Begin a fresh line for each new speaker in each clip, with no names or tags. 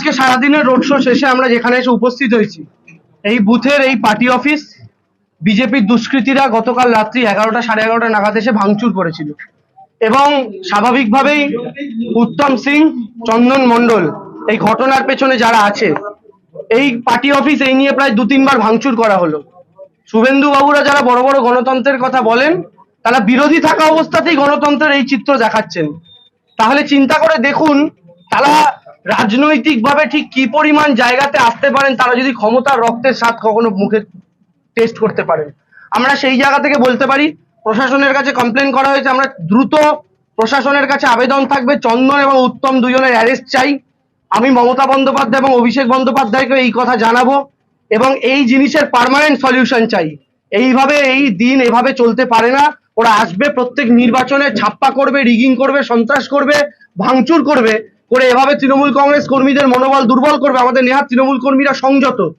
আজকে সারাদিনের road show শেষে আমরা যেখানে এসে উপস্থিত হয়েছি, এই বুথের এই পার্টি অফিস, বিজেপির দুষ্কৃতীরা গতকাল রাত্রি এগারোটা সাড়ে এগারোটা নাগাদ এসে ভাঙচুর করেছিল। এবং স্বাভাবিকভাবেই উত্তম সিং, চন্দন মণ্ডল, এই ঘটনার পেছনে যারা আছে, এই পার্টি অফিস এই নিয়ে প্রায় দু তিনবার ভাঙচুর করা হলো। শুভেন্দু বাবুরা যারা বড় বড় গণতন্ত্রের কথা বলেন, তারা বিরোধী থাকা অবস্থাতেই গণতন্ত্রের এই চিত্র দেখাচ্ছেন। তাহলে চিন্তা করে দেখুন, তারা রাজনৈতিকভাবে ঠিক কি পরিমাণ জায়গাতে আসতে পারেন তারা যদি ক্ষমতার রক্তের স্বাদ কখনো মুখে টেস্ট করতে পারেন। আমরা সেই জায়গা থেকে বলতে পারি, প্রশাসনের কাছে কমপ্লেন করা হয়েছে, আমরা দ্রুত প্রশাসনের কাছে আবেদন থাকবে, চন্দন এবং উত্তম দুজনের অ্যারেস্ট চাই। আমি মমতা বন্দ্যোপাধ্যায় এবং অভিষেক বন্দ্যোপাধ্যায়কে এই কথা জানাব এবং এই জিনিসের পার্মানেন্ট সলিউশন চাই। এইভাবে এই দিন এভাবে চলতে পারে না। ওরা আসবে, প্রত্যেক নির্বাচনে ছাপ্পা করবে রিগিং করবে, সন্ত্রাস করবে, ভাঙচুর করবে। করে এভাবে তৃণমূল কংগ্রেস কর্মীদের মনোবল দুর্বল করবে, আমাদের নেহাত তৃণমূল কর্মীরা সংযত।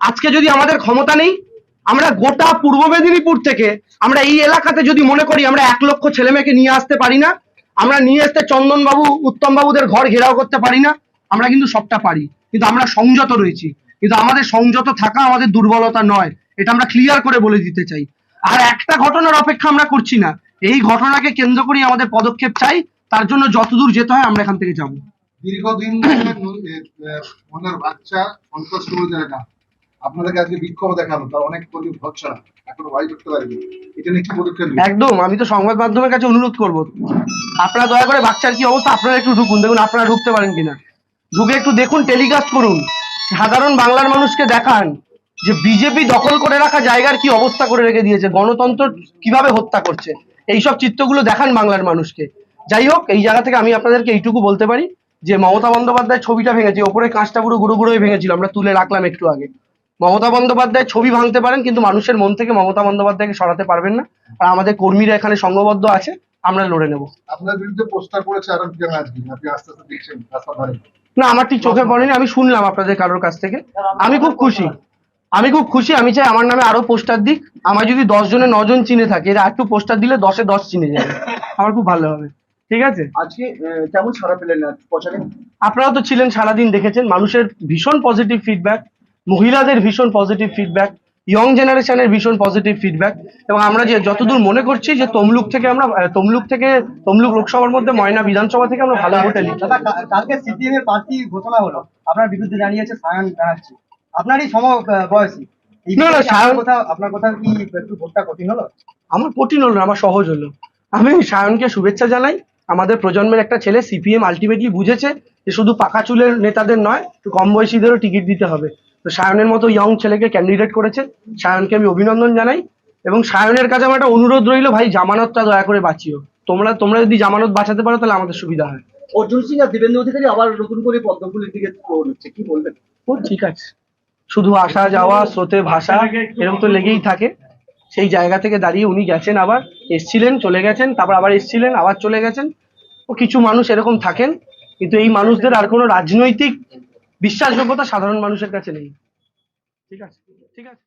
আজকে যদি আমাদের ক্ষমতা নেই, আমরা গোটা পূর্ব মেদিনীপুর থেকে, আমরা এই এলাকাতে যদি মনে করি আমরা এক লক্ষ ছেলে মেয়েকে নিয়ে আসতে পারি না, আমরা নিয়ে আসতে চন্দন বাবু উত্তম বাবুদের ঘর ঘেরাও করতে পারি না, আমরা কিন্তু সবটা পারি। কিন্তু আমরা সংযত রয়েছি। কিন্তু আমাদের সংযত থাকা আমাদের দুর্বলতা নয়। এটা আমরা ক্লিয়ার করে বলে দিতে চাই। আর একটা ঘটনার অপেক্ষা আমরা করছি না। এই ঘটনাকে কেন্দ্র করে আমাদের পদক্ষেপ চাই। তার জন্য যতদূর যেতে হয় আমরা এখান থেকে যাব।
দীর্ঘদিন ন- ওনার বাচ্চা সন্ত্রাস কর্মীদের একা আপনাদেরকে আজকে বিক্ষোভ দেখানো, তার অনেক কর্মী ভরসা না এখনও বাড়ি করতে পারেনি। এটা নিয়ে কি পদক্ষেপ
একদম, আমি তো সংবাদ মাধ্যমের কাছে অনুরোধ করব। আপনারা দয়া করে বাচ্চার কি অবস্থা, আপনারা একটু ঢুকুন, দেখুন আপনারা ঢুকতে পারেন কিনা। ঢুকে একটু দেখুন, টেলিকাস্ট করুন, সাধারণ বাংলার মানুষকে দেখান যে বিজেপি দখল করে রাখা জায়গার কি অবস্থা করে রেখে দিয়েছে, গণতন্ত্র কীভাবে হত্যা করছে। এইসব চিত্রগুলো দেখান বাংলার মানুষকে। যাই হোক, এই জায়গা থেকে আমি আপনাদেরকে এইটুকু বলতে পারি যে মমতা বন্দ্যোপাধ্যায় ছবিটা ভেঙেছে ওপরে কাঁচটা পুরো গুঁড়ো গুঁড়ো ভেঙেছিল আমরা তুলে রাখলাম একটু আগে। মমতা বন্দ্যোপাধ্যায় ছবি ভাঙতে পারেন কিন্তু মানুষের মন থেকে মমতা বন্দ্যোপাধ্যায়কে সরাতে পারবেন না। আর আমাদের কর্মীরা এখানে সংঘবদ্ধ আছে আমরা লড়ে নেব।
আপনার বিরুদ্ধে পোস্টার করেছে আর আপনি আস্তে আস্তে দেখছেন
না আমার ঠিক চোখে পড়েনি আমি শুনলাম আপনাদের কারোর কাছ থেকে। আমি খুব খুশি আমি খুব খুশি আমি চাই আমার নামে আরও পোস্টার দিক। আমার যদি দশ জনে নজন চিনে থাকে এরা একটু পোস্টার দিলে দশে দশ চিনে যাবে। আমার খুব ভালো হবে। ঠিক আছে?
আজকে কেমন সাড়া পেলেন? প্রচারে
আপনারাও তো ছিলেন সারাদিন দেখেছেন মানুষের ভীষণ পজিটিভ ফিডব্যাক মহিলাদের ভীষণ পজিটিভ ফিডব্যাক ইয়ং জেনারেশনের ভীষণ পজিটিভ ফিডব্যাক এবং আমরা যে যতদূর মনে করছি যে তমলুক থেকে আমরা তমলুক থেকে তমলুক লোকসভার মধ্যে ময়না বিধানসভা থেকে আমরা ভালো ভোটে
কা- কালকে সিপিএম এর প্রার্থী ঘোষণা হলো। আপনার বিরুদ্ধে জানিয়েছে সায়ন ব্যানার্জি। আপনারই সম বয়সী। এই
না, না, সায়ন-
আপনার আপনার কোথাও কি একটু ভোটটা কঠিন হলো?
আমার কঠিন হলো না আমার সহজ হলো। আমি সায়নকে শুভেচ্ছা জানাই। আমাদের প্রজন্মের একটা ছেলে সিপিএম আলটিমেটলি বুঝেছে যে শুধু পাকা চুলের নেতাদের নয় কম বয়সীদেরও টিকিট দিতে হবে। তো সায়নের মতো ইয়ং ছেলেকে ক্যান্ডিডেট করেছে। সায়নকে আমি অভিনন্দন জানাই। এবং সায়নের কাছে আমার একটা অনুরোধ রইল ভাই জামানতটা দয়া করে বাঁচিও। তোমরা তোমরা যদি জামানত বাঁচাতে পারো তাহলে আমাদের সুবিধা হয়।
অর্জুন সিং আর দেবেন্দ্র অধিকারী আবার নতুন করে পদ্মফুলের দিকে হচ্ছে কি বলবেন?
ঠিক আছে। শুধু আসা যাওয়া স্রোতে ভাষা এরকম তো লেগেই থাকে। সেই জায়গা থেকে দাঁড়িয়ে উনি গেছেন আবার, এসছিলেন, চলে গেছেন, তারপর আবার এসছিলেন, আবার চলে গেছেন। ও কিছু মানুষ এরকম থাকেন, কিন্তু এই মানুষদের আর কোনো রাজনৈতিক বিশ্বাসযোগ্যতা সাধারণ মানুষের কাছে নেই। ঠিক আছে? ঠিক আছে?